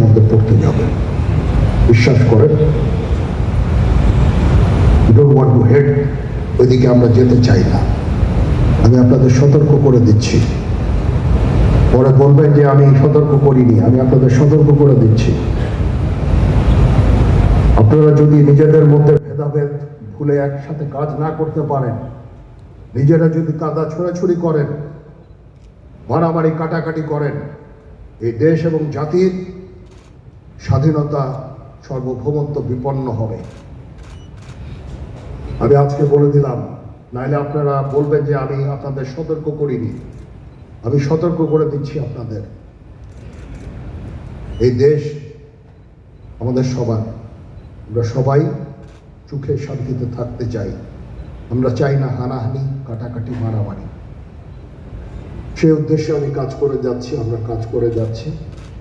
মধ্যে পড়তে যাবে। বিশ্বাস হেড ওইদিকে আমরা যেতে চাই না। আমি আপনাদের সতর্ক করে দিচ্ছি। পরে বলবেন যে আমি সতর্ক করিনি, আমি আপনাদের সতর্ক করে দিচ্ছি। আপনারা যদি নিজেদের মধ্যে ভেদাভেদ ভুলে একসাথে কাজ না করতে পারেন, নিজেরা যদি কাদা ছোড়াছুড়ি করেন, মারামারি কাটাকাটি করেন, এই দেশ এবং জাতির স্বাধীনতা সার্বভৌমত্ব বিপন্ন হবে। আমি আজকে বলে দিলাম, নাইলে আপনারা বলবেন যে আমি আপনাদের সতর্ক করিনি। আমি সতর্ক করে দিচ্ছি আপনাদের। এই দেশ আমাদের সবার। আমরা সবাই সুখে শান্তিতে থাকতে চাই। আমরা চাই না হানাহানি, কাটাকাটি, মারামারি। সে উদ্দেশ্যে আমি কাজ করে যাচ্ছি, আমরা কাজ করে যাচ্ছি।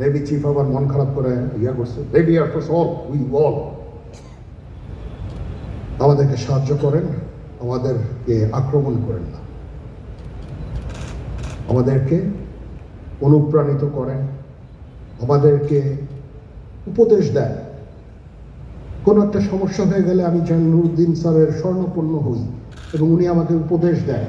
navy chief আবার মন খারাপ করে ইয়া করছে। Navy air force all we all আমাদেরকে সাহায্য করেন, আমাদেরকে আক্রমণ করেন না। আমাদেরকে অনুপ্রাণিত করেন, আমাদেরকে উপদেশ দেন। কোনো একটা সমস্যা হয়ে গেলে আমি যেন নুরুদ্দিন স্যারের স্বর্ণপূর্ণ হই এবং উনি আমাকে উপদেশ দেন।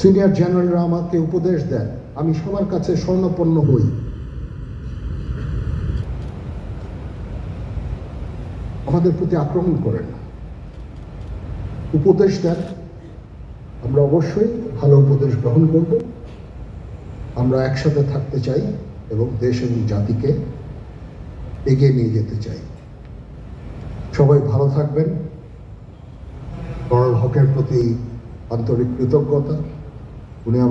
সিনিয়র জেনারেলরা আমাকে উপদেশ দেন। আমি সবার কাছে স্বর্ণপন্ন হই। আমাদের প্রতি আক্রমণ করেন। উপদেশ দেন আমরা অবশ্যই ভালো উপদেশ গ্রহণ করব। আমরা একসাথে থাকতে চাই এবং দেশ এবং জাতিকে এগিয়ে নিয়ে যেতে চাই। সবাই ভালো থাকবেন। কর্নেল হকের প্রতি আন্তরিক কৃতজ্ঞতা। উনি আমার